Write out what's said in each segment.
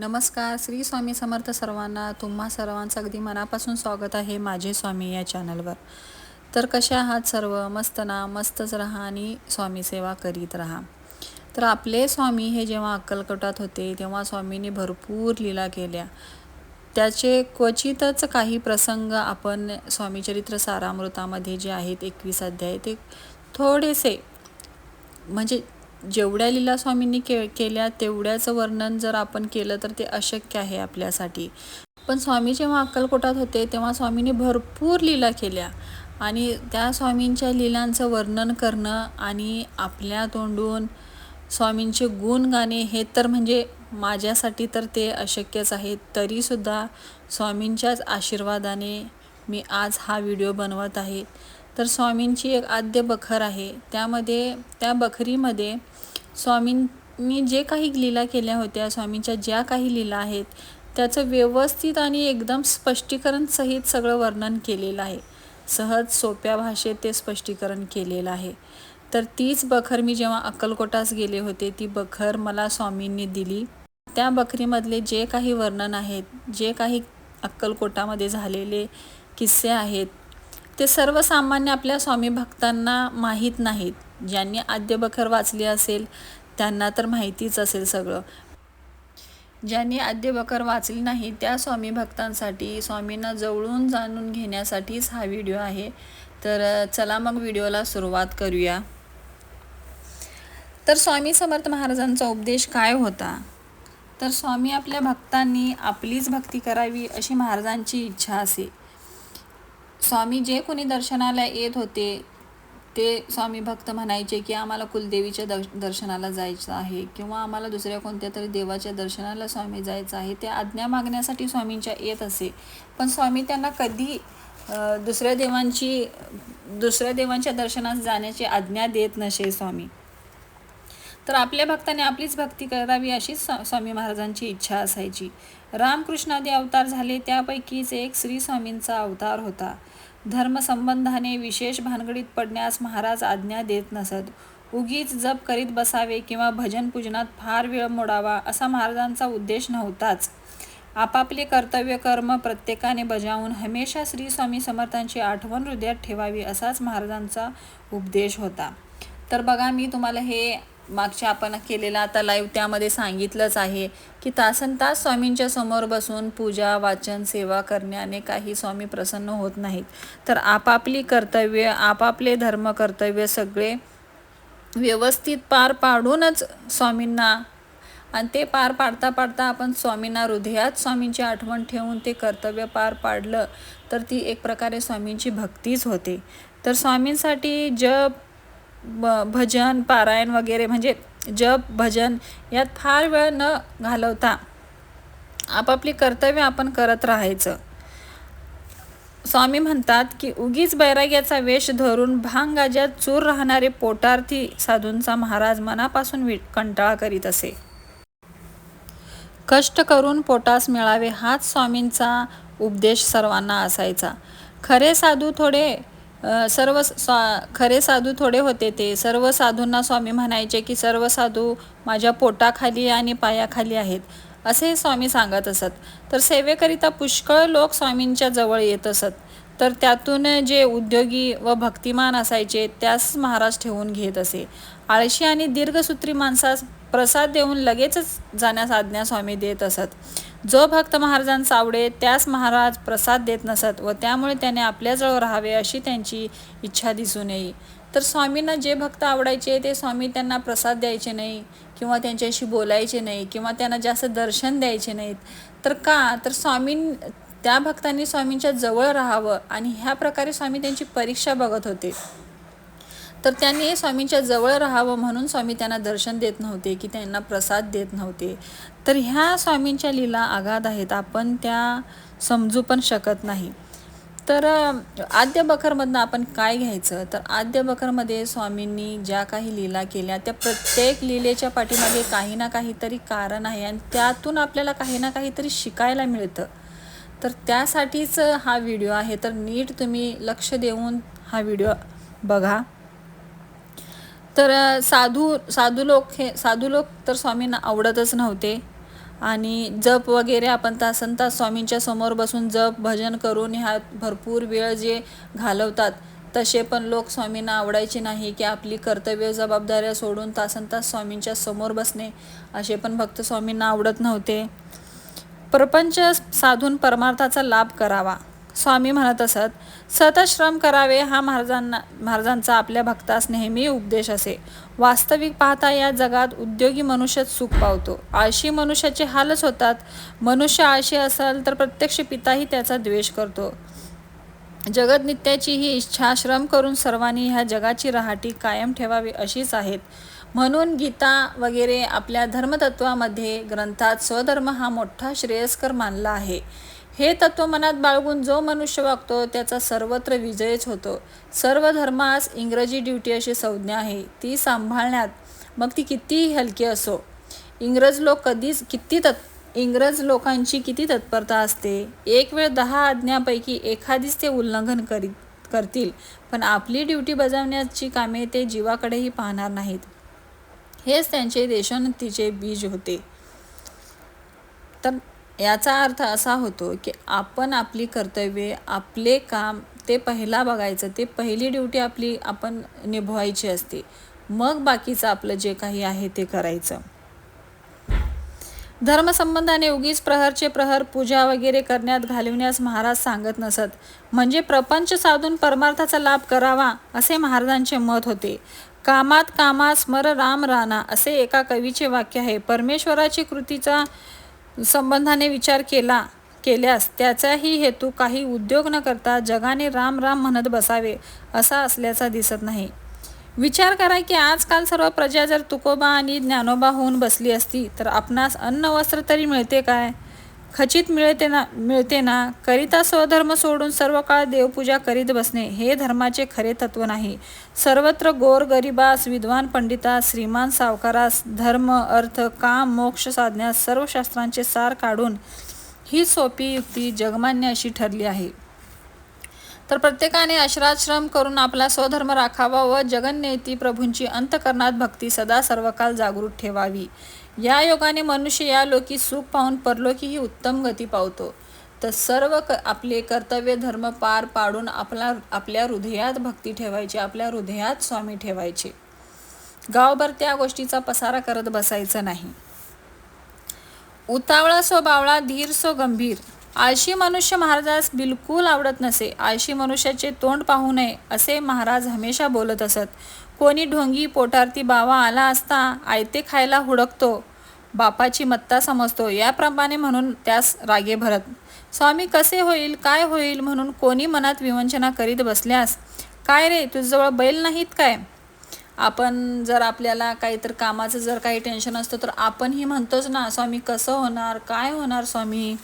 नमस्कार श्री स्वामी समर्थ सर्वांना तुम्हा सर्वांचं अगदी मनापासून स्वागत आहे माझे स्वामी या चॅनलवर. तर कसे आहात सर्व? मस्त ना? मस्तच राहा आणि स्वामी सेवा करीत राहा. तर आपले स्वामी हे जेव्हा अक्कलकोटात होते तेव्हा स्वामींनी भरपूर लीला केल्या. त्याचे क्वचितच काही प्रसंग आपण स्वामीचरित्र सारामृतामध्ये जे आहेत एकवीस अध्याय ते थोडेसे म्हणजे जेवढ्या लीला स्वामींनी के केल्या तेवढ्याचं वर्णन जर आपण केलं तर ते अशक्य आहे आपल्यासाठी. पण स्वामी जेव्हा अक्कलकोटात होते तेव्हा स्वामींनी भरपूर लीला केल्या. आणि त्या स्वामींच्या लीलांचं वर्णन करणं आणि आपल्या तोंडून स्वामींचे गुण गाणे हे तर म्हणजे माझ्यासाठी तर ते अशक्यच आहे. तरीसुद्धा स्वामींच्याच आशीर्वादाने मी आज हा व्हिडिओ बनवत आहे. तर स्वामींची एक आद्य बखर आहे. त्यामध्ये त्या बखरीमध्ये स्वामींनी जे काही लीला केल्या होत्या स्वामींच्या ज्या काही लीला आहेत त्याचं व्यवस्थित आणि एकदम स्पष्टीकरण सहित सगळं वर्णन केलेलं आहे. सहज सोप्या भाषेत ते स्पष्टीकरण केलेलं आहे. तर तीच बखर मी जेव्हा अक्कलकोटास गेले होते ती बखर मला स्वामींनी दिली. त्या बखरीमधले जे काही वर्णन आहेत जे काही अक्कलकोटामध्ये झालेले किस्से आहेत ते सर्वसामान्य आपल्या स्वामी भक्तांना माहीत नाहीत. ज्यांनी आद्य बखर वाचली असेल त्यांना तर माहितीच असेल सगळं. ज्यांनी आद्य बखर वाचली नाही त्या स्वामी भक्तांसाठी स्वामींना जवळून जाणून घेण्यासाठीच हा व्हिडिओ आहे. तर चला मग व्हिडिओला सुरुवात करूया. तर स्वामी समर्थ महाराजांचा उपदेश काय होता? तर स्वामी आपल्या भक्तांनी आपलीच भक्ती करावी अशी महाराजांची इच्छा असे. स्वामी जे कोणी दर्शनाला येत होते ते स्वामी भक्त म्हणायचे की आम्हाला कुलदेवीच्या दर्श दर्शनाला जायचं आहे किंवा आम्हाला दुसऱ्या कोणत्या तरी देवाच्या दर्शनाला स्वामी जायचं आहे. ते आज्ञा मागण्यासाठी स्वामींच्या येत असे. पण स्वामी त्यांना कधी दुसऱ्या देवांची दुसऱ्या देवांच्या दर्शनास जाण्याची आज्ञा देत नसे स्वामी. तर आपल्या भक्ताने आपलीच भक्ती करावी अशीच स्वामी महाराजांची इच्छा असायची. रामकृष्णादी अवतार झाले त्यापैकीच एक श्री स्वामींचा अवतार होता. धर्मसंबंधाने विशेष भानगडीत पडण्यास महाराज आज्ञा देत नसत. उगीच जप करीत बसावे किंवा भजन पूजनात फार वेळ मोडावा असा महाराजांचा उद्देश नव्हताच. आपापले कर्तव्य कर्म प्रत्येकाने बजावून हमेशा श्री स्वामी समर्थांची आठवण हृदयात ठेवावी असाच महाराजांचा उपदेश होता. तर बघा मी तुम्हाला हे मागच्या आपण केलेला आता लाईव्ह त्यामध्ये सांगितलंच आहे की तासन तास स्वामींच्या समोर बसून पूजा वाचन सेवा करण्याने काही स्वामी प्रसन्न होत नाहीत. तर आपापली कर्तव्य आपापले धर्म कर्तव्य सगळे व्यवस्थित पार पाडूनच स्वामींना आणि ते पार पाडता पाडता आपण स्वामींना हृदयात स्वामींची आठवण ठेवून ते कर्तव्य पार पाडलं तर ती एक प्रकारे स्वामींची भक्तीच होते. तर स्वामींसाठी जप भजन पारायण वगैरे म्हणजे जप भजन यात फार वेळ न घालवता आपापली कर्तव्य आपण करत राहायचं. स्वामी म्हणतात की उगीच बैराग्याचा वेश धरून भांगाज्यात चूर राहणारे पोटार्थी साधूंचा महाराज मनापासून वि कंटाळा करीत असे. कष्ट करून पोटास मिळावे हाच स्वामींचा उपदेश सर्वांना असायचा. खरे साधू थोडे सर्व स्वा खरे साधू थोडे होते ते. सर्व साधूंना स्वामी म्हणायचे की सर्व साधू माझ्या पोटाखाली आणि पायाखाली आहेत असे स्वामी सांगत असत. तर सेवेकरिता पुष्कळ लोक स्वामींच्या जवळ येत असत. तर त्यातून जे उद्योगी व भक्तिमान असायचे त्यास महाराज ठेवून घेत असे. आळशी आणि दीर्घसूत्री माणसास प्रसाद देऊन लगेचच जाण्यास आज्ञा स्वामी देत असत. जो भक्त महाराजांचा आवडे त्यास महाराज प्रसाद देत नसत व त्यामुळे त्याने आपल्याजवळ राहावे अशी त्यांची इच्छा दिसून येई. तर स्वामींना जे भक्त आवडायचे ते स्वामी त्यांना प्रसाद द्यायचे नाही किंवा त्यांच्याशी बोलायचे नाही किंवा त्यांना जास्त दर्शन द्यायचे नाहीत. तर का? तर स्वामी त्या भक्तांनी स्वामींच्या जवळ राहावं आणि ह्या प्रकारे स्वामी त्यांची परीक्षा बघत होते. तर त्यांनी स्वामींच्या जवळ राहावं म्हणून स्वामी त्यांना दर्शन देत नव्हते की त्यांना प्रसाद देत नव्हते. तर ह्या स्वामींच्या लीला आघात आहेत आपण त्या समजू पण शकत नाही. तर आद्य बखरमधनं आपण काय घ्यायचं? तर आद्य बखरमध्ये स्वामींनी ज्या काही लीला केल्या त्या प्रत्येक लीलेच्या पाठीमागे काही ना काहीतरी कारण आहे आणि त्यातून आपल्याला काही ना काहीतरी शिकायला मिळतं. तर त्यासाठीच हा व्हिडिओ आहे. तर नीट तुम्ही लक्ष देऊन हा व्हिडिओ बघा. तर साधू साधू लोक हे साधू लोक तर स्वामींना आवडतच नव्हते. आणि जप वगैरे आपण तासन तास स्वामींच्या समोर बसून जप भजन करून ह्यात भरपूर वेळ जे घालवतात तसे पण लोक स्वामींना आवडायचे नाही की आपली कर्तव्य जबाबदाऱ्या सोडून तासन तास स्वामींच्या समोर बसणे असे पण भक्त स्वामींना आवडत नव्हते. प्रपंच साधून परमार्थाचा लाभ करावा. स्वामी म्हणत असत सतश्रम करावे हा महाराजांना महाराजांचा आपल्या भक्तास नेहमी उपदेश असे. वास्तविक पाहता या जगात उद्योगी मनुष्यच सुख पावतो. आळशी मनुष्याचे हालच होतात. मनुष्य आळशी असेल तर प्रत्यक्ष पिताही त्याचा द्वेष करतो. जगत नित्याची ही इच्छा श्रम करून सर्वांनी ह्या जगाची रहाटी कायम ठेवावी अशीच आहेत. म्हणून गीता वगैरे आपल्या धर्मतत्वामध्ये ग्रंथात स्वधर्म हा मोठा श्रेयस्कर मानला आहे. हे तत्व मनात बाळगून जो मनुष्य वागतो त्याचा सर्वत्र विजयच होतो. सर्व धर्मास इंग्रजी ड्युटी अशी संज्ञा आहे. ती सांभाळण्यात मग ती कितीही हलकी असो. इंग्रज लोक कधीच किती तत् इंग्रज लोकांची किती तत्परता असते? एक वेळ दहा आज्ञापैकी एखादीच ते उल्लंघन करीत करतील. पण आपली ड्युटी बजावण्याची कामे ते जीवाकडेही पाहणार नाहीत. हेच त्यांचे देशोन्नतीचे बीज होते. तर याचा अर्थ असा होतो की आपण आपली कर्तव्ये आपले काम ते पहिला बघायचं ते पहिली ड्युटी आपली आपण निभवायची असते. मग बाकीचं आपलं जे काही आहे ते करायचं. धर्मसंबंधाने उगीच प्रहरचे प्रहर पूजा वगैरे करण्यात घालविण्यास महाराज सांगत नसत. म्हणजे प्रपंच साधून परमार्थाचा लाभ करावा असे महाराजांचे मत होते. कामात कामा स्मर राम राणा असे एका कवीचे वाक्य आहे. परमेश्वराची कृतीचा संबंधाने विचार केला केल्यास त्याचाही हेतू काही उद्योग न करता जगाने राम राम म्हणत बसावे असा असल्याचा दिसत नाही. विचार करा की आजकाल सर्व प्रजा जर तुकोबा आणि ज्ञानोबा होऊन बसली असती तर आपणास अन्न वस्त्र तरी मिळते काय? खचित मिळते ना मिळते ना. करिता स्वधर्म सोडून सर्व काळ देवपूजा करीत बसणे हे धर्माचे खरे तत्व नाही. सर्वत्र गोर गरिबास विद्वान पंडितास श्रीमान सावकारास धर्म अर्थ काम मोक्ष साधण्यास सर्व शास्त्रांचे सार काढून ही सोपी युक्ती जगमान्य अशी ठरली आहे. तर प्रत्येकाने अश्राश्रम करून आपला स्वधर्म राखावा व जगन्नेती प्रभूंची अंतकरणात भक्ती सदा सर्वकाल जागृत ठेवावी. या योगाने मनुष्य या लोकी सुख पाहून परलोकी ही उत्तम गती पावतो. तर सर्व क आपले कर्तव्य धर्म पार पाडून आपला आपल्या हृदयात भक्ती ठेवायची आपल्या हृदयात स्वामी ठेवायचे. गावभर त्या गोष्टीचा पसारा करत बसायचं नाही. उतावळा सो बावळा धीर सो गंभीर. आळशी मनुष्य महाराजास बिलकुल आवडत नसे. आळशी मनुष्याचे तोंड पाहू नये असे महाराज हमेशा बोलत असत. कोणी ढोंगी पोटारती बावा आला असता आयते खायला हुडकतो. बापाची मत्ता समजतो. याप्रमाणे म्हणून त्यास रागे भरत. स्वामी कसे होईल काय होईल म्हणून कोणी मनात विवंचना करीत बसल्यास? काय रे तुझजवळ बैल नाहीत काय? आपण जर आपल्याला काहीतरी कामाचं जर काही टेन्शन असतं तर आपणही म्हणतोच ना स्वामी कसं होणार? काय होणार स्वामी?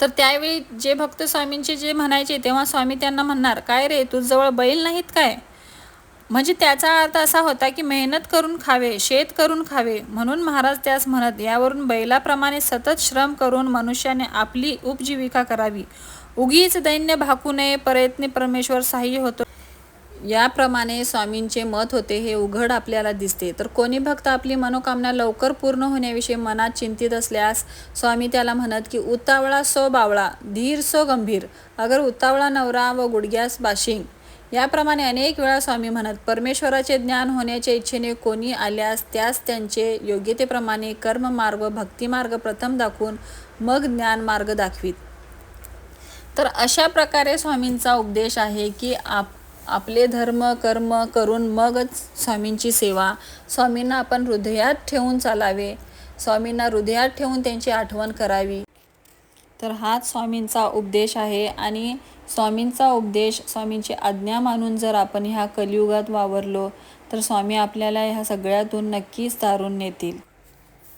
तर त्यावेळी जे भक्त स्वामींचे जे म्हणायचे तेव्हा स्वामी त्यांना म्हणणार काय रे तुझजवळ बैल नाहीत काय? म्हणजे त्याचा अर्थ असा होता की मेहनत करून खावे शेत करून खावे. म्हणून महाराज त्यास म्हणत यावरून बैलाप्रमाणे सतत श्रम करून मनुष्याने आपली उपजीविका करावी. उगीच दैन्य भाकू नये प्रयत्ने परमेश्वर सहाय्य होतो. याप्रमाणे स्वामींचे मत होते हे उघड आपल्याला दिसते. तर कोणी भक्त आपली मनोकामना लवकर पूर्ण होण्याविषयी मनात चिंतित असल्यास स्वामी त्याला म्हणत की उतावळा सो बावळा धीर सो गंभीर अगर उतावळा नवरा व गुडघ्यास बाशिंग. याप्रमाणे अनेक वेळा स्वामी म्हणत परमेश्वराचे ज्ञान होण्याच्या इच्छेने कोणी आल्यास त्यास त्यांचे योग्यतेप्रमाणे कर्ममार्ग भक्तिमार्ग प्रथम दाखवून मग ज्ञान मार्ग दाखवीत. तर अशा प्रकारे स्वामींचा उपदेश आहे की आप आपले धर्म कर्म करून मगच स्वामींची सेवा. स्वामींना आपण हृदयात ठेवून चालावे. स्वामींना हृदयात ठेवून त्यांची आठवण करावी. तर हाच स्वामींचा उपदेश आहे आणि स्वामींचा उपदेश स्वामींची आज्ञा मानून जर आपण ह्या कलियुगात वावरलो तर स्वामी आपल्याला ह्या सगळ्यातून नक्कीच तारून नेतील.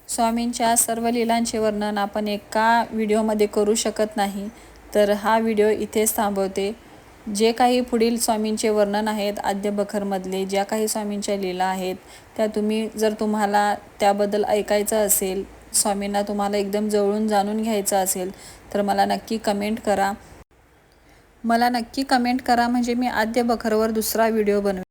स्वामींच्या सर्व लीलांचे वर्णन आपण एका व्हिडिओमध्ये करू शकत नाही तर हा व्हिडिओ इथेच थांबवते. जे काही पुढील स्वामींचे वर्णन आहेत आद्य बखरमधले ज्या काही स्वामींच्या लीला आहेत त्या तुम्ही जर तुम्हाला त्याबद्दल ऐकायचं असेल स्वामींना तुम्हाला एकदम जवळून जाणून घ्यायचं असेल तर मला नक्की कमेंट करा. मला नक्की कमेंट करा म्हणजे मी आद्य बखरवर दुसरा व्हिडिओ बनवेन.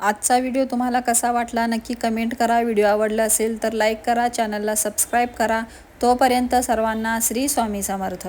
आजचा व्हिडिओ तुम्हाला कसा वाटला नक्की कमेंट करा. व्हिडिओ आवडला असेल तर लाईक करा चॅनलला सबस्क्राईब करा. तोपर्यंत सर्वांना श्री स्वामी समर्थ.